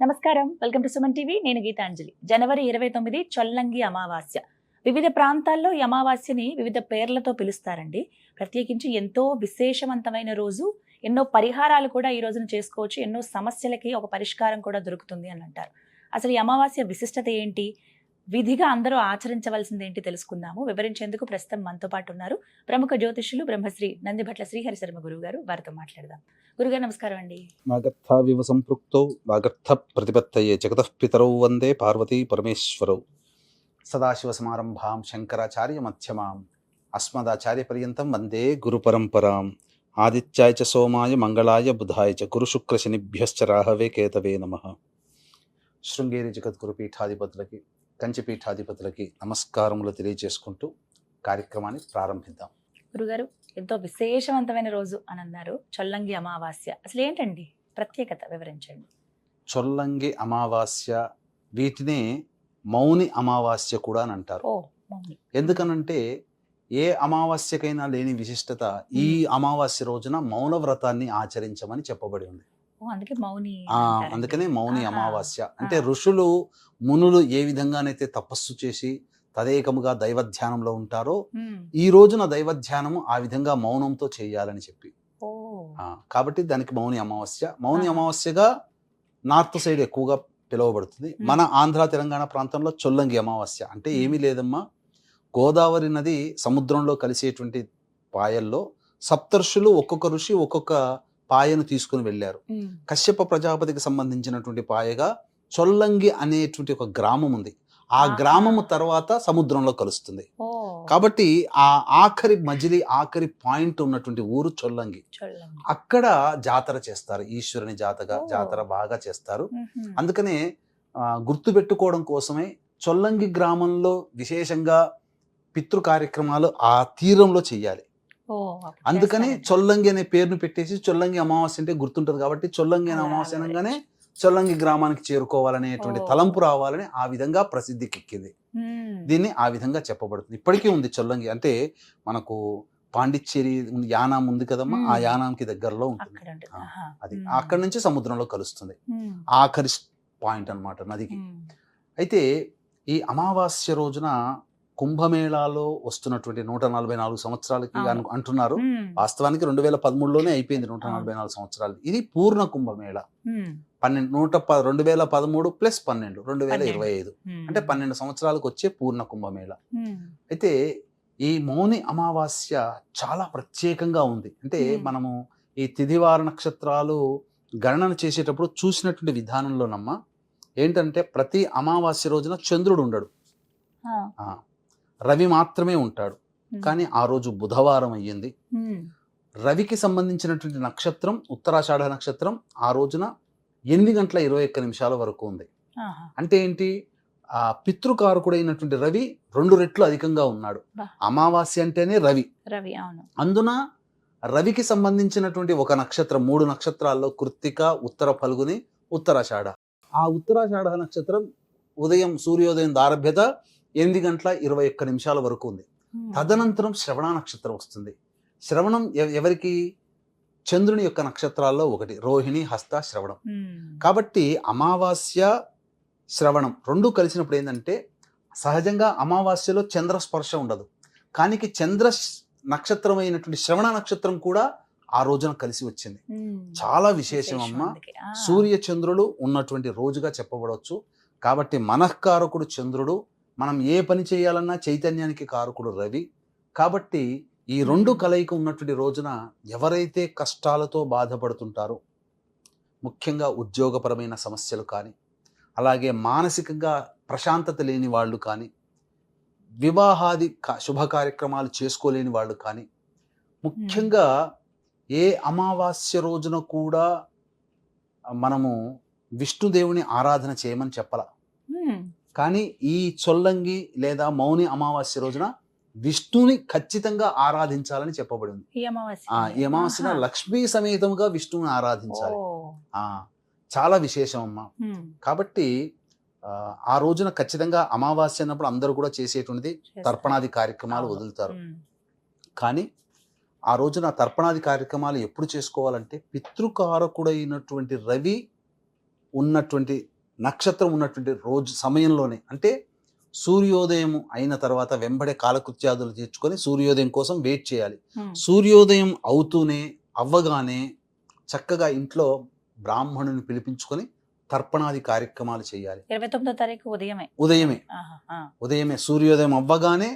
నమస్కారం. Welcome to Suman TV. నేను గీతాంజలి. జనవరి ఇరవై తొమ్మిది చొల్లంగి అమావాస్య. వివిధ ప్రాంతాల్లో ఈ అమావాస్యని వివిధ పేర్లతో పిలుస్తారండి. ప్రత్యేకించి ఎంతో విశేషవంతమైన రోజు ఎన్నో పరిహారాలు కూడా ఈ రోజున చేసుకోవచ్చు ఎన్నో సమస్యలకి ఒక పరిష్కారం కూడా దొరుకుతుంది అని అంటారు. అసలు ఈ అమావాస్య విశిష్టత ఏంటి? విధిగా అందరూ ఆచరించవలసింది ఏంటి తెలుసుకుందాము. వివరించేందుకు ప్రస్తుతం మనతో పాటు ఉన్నారు ప్రముఖ జ్యోతిష్యులు బ్రహ్మశ్రీ నందిభట్ల శ్రీహరి శర్మ గురువు గారు వారితో మాట్లాడదాం. గురుగారు నమస్కారం అండి. వాగర్థావివ సంపృక్తో వాగర్థ ప్రతిపత్తయే జగతః పితరౌ వందే పార్వతీ పరమేశ్వరౌ. సదాశివ సమారంభాం శంకరాచార్య మధ్యమాం అస్మదాచార్య పర్యంతం వందే గురుపరంపరాం. ఆదిత్యాయ చ సోమాయ మంగళాయ బుధాయ చ గురుశుక్ర శనిభ్యశ్చ రాహవే కేతవే నమ. శృంగేరి జగద్గురు పీఠాధిపతులకి కంచి పీఠాధిపతులకి నమస్కారములు తెలియజేసుకుంటూ కార్యక్రమాన్ని ప్రారంభిద్దాం. గురుగారు ఎంతో విశేషవంతమైన రోజు అని అన్నారు. చొల్లంగి అమావాస్య. అసలు ఏంటండి? ప్రత్యేకత వివరించండి. చొల్లంగి అమావాస్య వీటినే మౌని అమావాస్య కూడా అని అంటారు. ఎందుకనంటే ఏ అమావాస్యకైనా లేని విశిష్టత ఈ అమావాస్య రోజున మౌన వ్రతాన్ని ఆచరించమని చెప్పబడి ఉంది. అందుకే మౌని. అందుకనే మౌని. అమావాస్య అంటే. ఋషులు మునులు ఏ విధంగానైతే తపస్సు చేసి తదేకముగా దైవధ్యానంలో ఉంటారో ఉమ్. ఈ రోజున దైవధ్యానము ఆ విధంగా మౌనంతో చేయాలని చెప్పి కాబట్టి దానికి మౌని అమావాస్య మౌని. అమావాస్యగా నార్త్ సైడ్ ఎక్కువగా పిలువబడుతుంది. మన ఆంధ్ర తెలంగాణ ప్రాంతంలో చొల్లంగి అమావాస్య అంటే ఏమీ లేదమ్మా గోదావరి నది సముద్రంలో కలిసేటువంటి పాయల్లో సప్తర్షులు ఒక్కొక్క ఋషి ఒక్కొక్క పాయను తీసుకుని వెళ్ళారు. కశ్యప ప్రజాపతికి సంబంధించినటువంటి పాయగా చొల్లంగి అనేటువంటి ఒక గ్రామం ఉంది. ఆ. గ్రామము తర్వాత సముద్రంలో కలుస్తుంది. కాబట్టి ఆ ఆఖరి మజిలీ ఆఖరి పాయింట్ ఉన్నటువంటి ఊరు చొల్లంగి. అక్కడ జాతర చేస్తారు. ఈశ్వరుని జాతగా. జాతర బాగా చేస్తారు. అందుకనే గుర్తుపెట్టుకోవడం కోసమే చొల్లంగి గ్రామంలో విశేషంగా పితృ కార్యక్రమాలు ఆ తీరంలో చెయ్యాలి. అందుకని. చొల్లంగి అనే పేరును పెట్టేసి చొల్లంగి అమావాస్య అంటే గుర్తుంటది కాబట్టి చొల్లంగి అనే అమావాస్య. అనగానే చొల్లంగి గ్రామానికి చేరుకోవాలనేటువంటి. తలంపు రావాలని ఆ విధంగా ప్రసిద్ధికి ఎక్కింది ఉమ్. దీన్ని ఆ విధంగా చెప్పబడుతుంది ఇప్పటికీ ఉంది చొల్లంగి అంటే మనకు పాండిచ్చేరి యానాం ఉంది కదమ్మా ఆ. యానాంకి దగ్గరలో ఉంటుంది. అది. అక్కడి నుంచి సముద్రంలో కలుస్తుంది. ఆఖరి పాయింట్ అన్నమాట నదికి. అయితే ఈ అమావాస్య రోజున కుంభమేళాలో వస్తున్నటువంటి నూట నలభై నాలుగు సంవత్సరాలకి అంటున్నారు. వాస్తవానికి రెండు వేల పదమూడులోనే అయిపోయింది నూట. నలభై నాలుగు సంవత్సరాలు ఇది పూర్ణ కుంభమేళ. పన్నెండు నూట రెండు వేల పదమూడు ప్లస్ పన్నెండు రెండు వేల. ఇరవై ఐదు. అంటే పన్నెండు సంవత్సరాలకు వచ్చే పూర్ణ కుంభమేళ. అయితే ఈ మౌని అమావాస్య చాలా ప్రత్యేకంగా ఉంది అంటే. మనము ఈ తిథివార నక్షత్రాలు గణన చేసేటప్పుడు చూసినటువంటి విధానంలోనమ్మా ఏంటంటే ప్రతి అమావాస్య రోజున చంద్రుడు ఉండడు రవి మాత్రమే ఉంటాడు. కానీ ఆ రోజు బుధవారం అయ్యింది. రవికి సంబంధించినటువంటి నక్షత్రం ఉత్తరాషాఢ నక్షత్రం ఆ రోజున ఎనిమిది గంటల ఇరవై ఒక్క నిమిషాల వరకు ఉంది. అంటే ఏంటి ఆ పితృకారకుడైనటువంటి రవి రెండు రెట్లు అధికంగా ఉన్నాడు. అమావాస్య అంటేనే రవి రవి అవును అందున రవికి సంబంధించినటువంటి ఒక నక్షత్రం మూడు నక్షత్రాల్లో కృత్తిక ఉత్తర ఫల్గుని ఉత్తరాషాఢ ఆ ఉత్తరాషాఢ నక్షత్రం ఉదయం సూర్యోదయం దారభ్యత ఎనిమిది గంటల ఇరవై ఒక్క నిమిషాల వరకు ఉంది. తదనంతరం శ్రవణ నక్షత్రం వస్తుంది. శ్రవణం ఎవ- ఎవరికి? చంద్రుని యొక్క నక్షత్రాల్లో ఒకటి రోహిణి హస్త శ్రవణం. కాబట్టి అమావాస్య శ్రవణం రెండు కలిసినప్పుడు ఏంటంటే సహజంగా అమావాస్యలో చంద్ర స్పర్శ ఉండదు. కానీ చంద్ర స్- నక్షత్రమైనటువంటి శ్రవణ నక్షత్రం కూడా ఆ రోజున కలిసి వచ్చింది. చాలా విశేషం అమ్మ. సూర్య చంద్రులు ఉన్నటువంటి రోజుగా చెప్పబడవచ్చు. కాబట్టి మనఃకారకుడు చంద్రుడు మనం ఏ పని చేయాలన్నా చైతన్యానికి కారకుడు రవి. కాబట్టి ఈ రెండు కలయిక ఉన్నటువంటి రోజున ఎవరైతే కష్టాలతో బాధపడుతుంటారో ముఖ్యంగా ఉద్యోగపరమైన సమస్యలు కానీ అలాగే మానసికంగా ప్రశాంతత లేని వాళ్ళు కానీ వివాహాది క- శుభ కార్యక్రమాలు చేసుకోలేని వాళ్ళు కానీ ముఖ్యంగా ఏ అమావాస్య రోజున కూడా మనము విష్ణుదేవుని ఆరాధన చేయమని చెప్పాల. కానీ ఈ చొల్లంగి లేదా మౌని అమావాస్య రోజున విష్ణుని ఖచ్చితంగా ఆరాధించాలని చెప్పబడింది ఈ అమావాస్య. లక్ష్మీ సమేతముగా విష్ణువుని ఆరాధించాలి చాలా విశేషం అమ్మా. కాబట్టి ఆ, రోజున ఖచ్చితంగా అమావాస్య అన్నప్పుడు అందరూ కూడా చేసేటువంటిది. తర్పణాది కార్యక్రమాలు. వదులుతారు. కానీ ఆ రోజున తర్పణాది కార్యక్రమాలు ఎప్పుడు చేసుకోవాలంటే పితృకారకుడైనటువంటి రవి ఉన్నటువంటి నక్షత్రం ఉన్నటువంటి రోజు సమయంలోనే అంటే సూర్యోదయం అయిన తర్వాత వెంబడే కాలకృత్యాదులు తీర్చుకొని సూర్యోదయం కోసం వెయిట్ చేయాలి ఉమ్. సూర్యోదయం అవుతూనే అవ్వగానే చక్కగా ఇంట్లో బ్రాహ్మణుని పిలిపించుకొని తర్పణాది కార్యక్రమాలు చేయాలి ఇరవై తొమ్మిదో తారీఖు ఉదయమే ఉదయమే. ఉదయమే సూర్యోదయం అవ్వగానే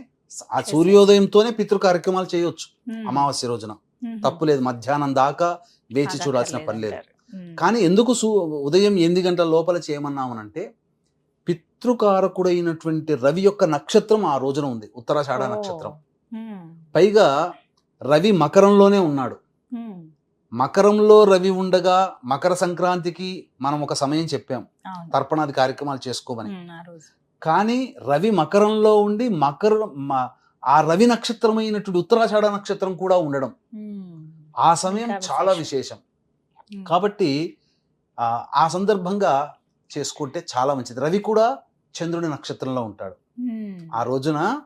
ఆ సూర్యోదయంతోనే పితృ కార్యక్రమాలు చేయొచ్చు ఉమ్. అమావాస్య రోజున ఉమ్. తప్పు లేదు మధ్యాహ్నం దాకా వేచి చూడాల్సిన పని లేదు. కానీ ఎందుకు సు ఉదయం ఎనిమిది గంటల లోపల చేయమన్నామనంటే పితృకారకుడైనటువంటి రవి యొక్క నక్షత్రం ఆ రోజున ఉంది ఉత్తరాషాఢ. నక్షత్రం. పైగా రవి మకరంలోనే ఉన్నాడు. మకరంలో రవి ఉండగా మకర సంక్రాంతికి మనం ఒక సమయం చెప్పాం. తర్పణాది కార్యక్రమాలు చేసుకోమని కానీ రవి మకరంలో ఉండి మకర ఆ రవి నక్షత్రమైనటువంటి ఉత్తరాషాఢ నక్షత్రం కూడా ఉండడం. ఆ సమయం చాలా విశేషం. కాబట్టి ఆ, సందర్భంగా చేసుకుంటే చాలా మంచిది రవి కూడా చంద్రుడి నక్షత్రంలో ఉంటాడు. ఆ రోజున.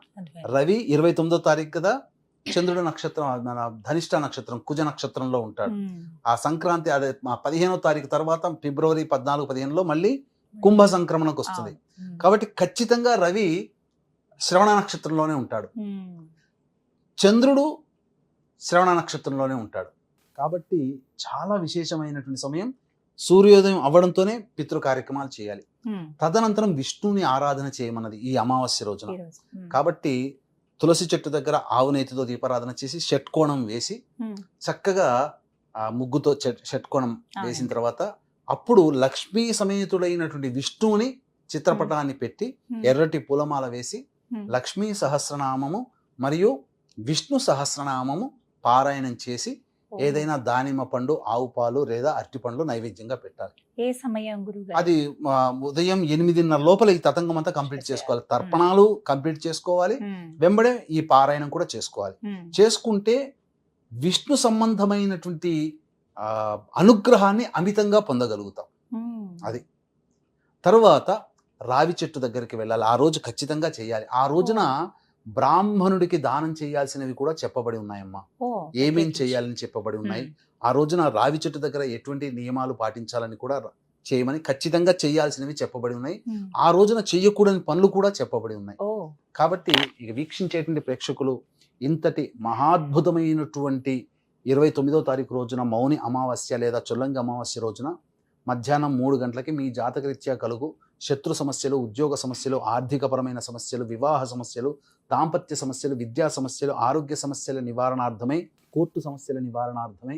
రవి ఇరవై తొమ్మిదో తారీఖు కదా చంద్రుడి నక్షత్రం మన ధనిష్ట నక్షత్రం కుజ నక్షత్రంలో ఉంటాడు. ఆ సంక్రాంతి అదే పదిహేనో తారీఖు తర్వాత ఫిబ్రవరి పద్నాలుగు పదిహేనులో మళ్ళీ కుంభ సంక్రమణకు వస్తుంది. కాబట్టి ఖచ్చితంగా రవి శ్రవణ నక్షత్రంలోనే ఉంటాడు. చంద్రుడు శ్రవణ నక్షత్రంలోనే ఉంటాడు కాబట్టి చాలా విశేషమైనటువంటి సమయం సూర్యోదయం అవ్వడంతోనే పితృ కార్యక్రమాలు చేయాలి. తదనంతరం విష్ణుని ఆరాధన చేయమన్నది ఈ అమావాస్య రోజున. కాబట్టి తులసి చెట్టు దగ్గర ఆవు నేతితో దీపారాధన చేసి షట్కోణం వేసి. చక్కగా ఆ ముగ్గుతో షట్కోణం వేసిన. తర్వాత అప్పుడు లక్ష్మీ సమేతుడైనటువంటి విష్ణువుని చిత్రపటాన్ని పెట్టి. ఎర్రటి పూలమాల వేసి. లక్ష్మీ సహస్రనామము మరియు విష్ణు సహస్రనామము పారాయణం చేసి. ఏదైనా దానిమ్మ పండు ఆవు పాలు లేదా అరటి పండ్లు నైవేద్యంగా పెట్టాలి. ఏ సమయం గురువు అది ఉదయం ఎనిమిదిన్నర లోపల ఈ తతంగం అంతా కంప్లీట్ చేసుకోవాలి. తర్పణాలు కంప్లీట్ చేసుకోవాలి. వెంబడే ఈ పారాయణం కూడా చేసుకోవాలి. చేసుకుంటే విష్ణు సంబంధమైనటువంటి ఆ, అనుగ్రహాన్ని అమితంగా పొందగలుగుతాం. అది. తరువాత రావి చెట్టు దగ్గరికి వెళ్ళాలి. ఆ రోజు ఖచ్చితంగా చేయాలి. ఆ రోజున బ్రాహ్మణుడికి దానం చేయాల్సినవి కూడా చెప్పబడి ఉన్నాయమ్మా. ఏమేం చేయాలని చెప్పబడి ఉన్నాయి? ఆ రోజున రావి చెట్టు దగ్గర ఎటువంటి నియమాలు పాటించాలని కూడా చేయమని ఖచ్చితంగా చేయాల్సినవి చెప్పబడి ఉన్నాయి. ఆ రోజున చేయకూడని పనులు కూడా చెప్పబడి ఉన్నాయి. కాబట్టి ఇక వీక్షించేటువంటి ప్రేక్షకులు ఇంతటి మహాద్భుతమైనటువంటి ఇరవై తొమ్మిదో తారీఖు రోజున మౌని అమావాస్య లేదా చొల్లంగి అమావాస్య రోజున మధ్యాహ్నం మూడు గంటలకి మీ జాతకరీత్యా కలుగు శత్రు సమస్యలు ఉద్యోగ సమస్యలు ఆర్థికపరమైన సమస్యలు వివాహ సమస్యలు దాంపత్య సమస్యలు విద్యా సమస్యలు ఆరోగ్య సమస్యల నివారణార్థమై కోర్టు సమస్యల నివారణార్థమై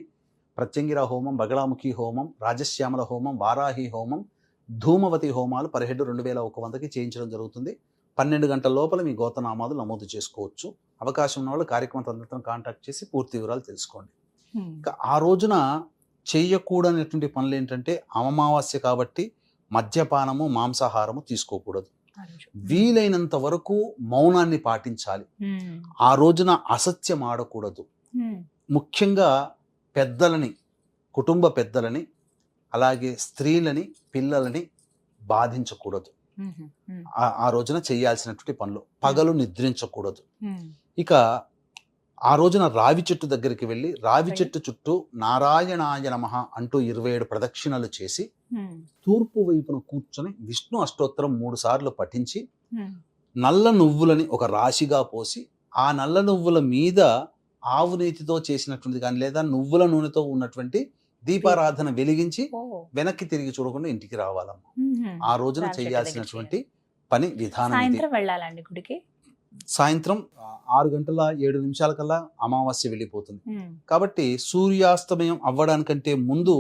ప్రత్యంగిర హోమం బగళాముఖి హోమం రాజశ్యామల హోమం వారాహి హోమం ధూమవతి హోమాలు పదిహేడు రెండు వేల ఒక వందకి చేయించడం జరుగుతుంది. పన్నెండు గంటల లోపల మీ గోతనామాలు నమోదు చేసుకోవచ్చు. అవకాశం ఉన్న వాళ్ళు కార్యక్రమ తదనంతరం కాంటాక్ట్ చేసి పూర్తి వివరాలు తెలుసుకోండి. ఇంకా ఆ రోజున చేయకూడనటువంటి పనులు ఏంటంటే అమావాస్య కాబట్టి మద్యపానము మాంసాహారము తీసుకోకూడదు. వీలైనంత వరకు మౌనాన్ని పాటించాలి. ఆ రోజున అసత్యం ఆడకూడదు. ముఖ్యంగా పెద్దలని కుటుంబ పెద్దలని అలాగే స్త్రీలని పిల్లలని బాధించకూడదు. ఆ- ఆ రోజున చేయాల్సినటువంటి పనులు. పగలు నిద్రించకూడదు. ఇక ఆ రోజున రావి చెట్టు దగ్గరికి వెళ్ళి రావి. చెట్టు చుట్టూ నారాయణాయ నమః అంటూ ఇరవై ఏడు ప్రదక్షిణలు చేసి తూర్పు వైపున కూర్చొని విష్ణు అష్టోత్తరం మూడు సార్లు పఠించి నల్ల నువ్వులని ఒక రాశిగా పోసి ఆ నల్ల నువ్వుల మీద ఆవు నేతితో చేసినటువంటి కానీ లేదా నువ్వుల నూనెతో ఉన్నటువంటి దీపారాధన వెలిగించి వెనక్కి తిరిగి చూడకుండా ఇంటికి రావాలమ్మ. ఆ రోజున చేయాల్సినటువంటి పని విధానం వెళ్ళాలండి గుడికి? సాయంత్రం ఆరు గంటల ఏడు నిమిషాల కల్లా అమావాస్య వెళ్ళిపోతుంది. కాబట్టి సూర్యాస్తమయం అవ్వడానికంటే ముందు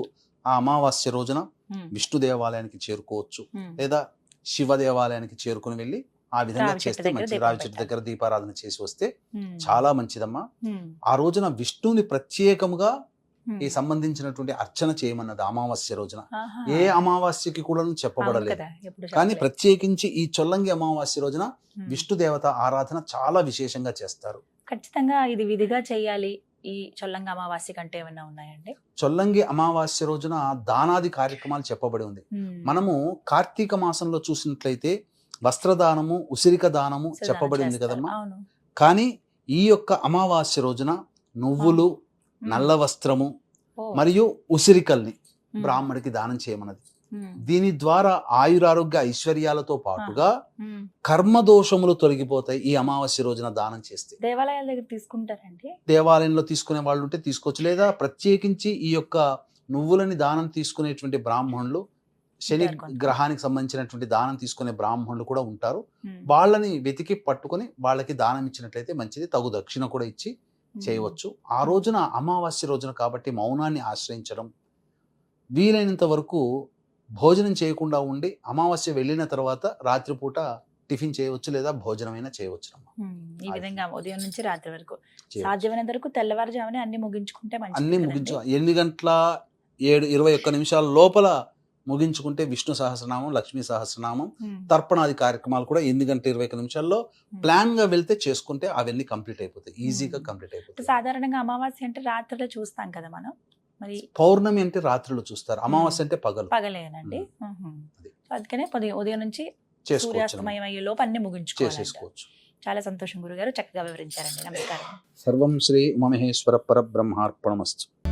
ఆ అమావాస్య రోజున విష్ణు దేవాలయానికి చేరుకోవచ్చు. లేదా శివ దేవాలయానికి చేరుకుని వెళ్ళి ఆ విధంగా చేస్తే దీపం రావి చెట్టు. దగ్గర దీపారాధన చేసి వస్తే చాలా మంచిదమ్మా. ఆ రోజున విష్ణుని ప్రత్యేకముగా ఈ సంబంధించినటువంటి అర్చన చేయమన్నది అమావాస్య రోజున. ఏ అమావాస్యకి కూడా చెప్పబడలేదు. కానీ ప్రత్యేకించి ఈ చొల్లంగి అమావాస్య రోజున విష్ణు దేవత ఆరాధన చాలా విశేషంగా చేస్తారు. ఖచ్చితంగా ఇది విధిగా చేయాలి ఈ చొల్లంగ అమావాస్య కంటే ఏమైనా ఉన్నాయండి? చొల్లంగి అమావాస్య రోజున దానాది కార్యక్రమాలు చెప్పబడి ఉంది. మనము కార్తీక మాసంలో చూసినట్లయితే వస్త్రదానము ఉసిరిక దానము సుదానం చెప్పబడి ఉంది చేస్తారు. కదమ్మా. కానీ ఈ యొక్క అమావాస్య రోజున నువ్వులు. నల్ల వస్త్రము. మరియు ఉసిరికల్ని. బ్రాహ్మడికి దానం చేయమన్నది దీని ద్వారా ఆయురారోగ్య ఐశ్వర్యాలతో పాటుగా. కర్మ దోషములు తొలగిపోతాయి ఈ అమావాస్య రోజున దానం చేస్తే దేవాలయాల దగ్గర తీసుకుంటారండి దేవాలయంలో తీసుకునే వాళ్ళు ఉంటే తీసుకోవచ్చు లేదా ప్రత్యేకించి ఈ యొక్క నువ్వులని దానం తీసుకునేటువంటి బ్రాహ్మణులు శని. గ్రహానికి సంబంధించినటువంటి దానం తీసుకునే బ్రాహ్మణులు కూడా ఉంటారు వాళ్ళని వెతికి పట్టుకొని వాళ్ళకి దానం ఇచ్చినట్లయితే మంచిది తగు దక్షిణ కూడా ఇచ్చి. చేయవచ్చు ఆ రోజున అమావాస్య రోజున కాబట్టి మౌనాన్ని ఆశ్రయించడం వీలైనంత వరకు భోజనం చేయకుండా ఉండి అమావాస్య వెళ్ళిన తర్వాత రాత్రిపూట టిఫిన్ చేయవచ్చు లేదా భోజనమైనా చేయవచ్చు ఈ. విధంగా ఉదయం నుంచి రాత్రి వరకు. సాధ్యమైనంత వరకు తెల్లవారుజామునే అన్ని ముగించుకుంటే అన్ని? ముగించు ఎనిమిది గంటల ఏడు ఇరవై ఒక్క నిమిషాల లోపల ముగించుకుంటే విష్ణు సహస్రనామం లక్ష్మీ సహస్రనామం తర్పణాది కార్యక్రమాలు కూడా ఎనిమిది గంటల ఇరవై ఒక్క నిమిషాల్లో. ప్లాన్గా వెళ్తే చేసుకుంటే అవన్నీ కంప్లీట్ అయిపోతాయి. ఈజీగా. కంప్లీట్ అయిపోతాయి. సాధారణంగా అమావాస్య అంటే రాత్రిలో చూస్తాం కదా మనం? మరి పౌర్ణమి అంటే రాత్రులు చూస్తారు. అమావాస్య అంటే పగలు. పగలేనండి. అందుకనే ఉదయం ఉదయం నుంచి సూర్యాస్తమయం అయ్యే లోపు అన్ని చాలా సంతోషం గురుగారు. చక్కగా వివరించారండి. నమస్కారం. సర్వం శ్రీ ఉమమహేశ్వర పరబ్రహ్మార్పణమస్తు.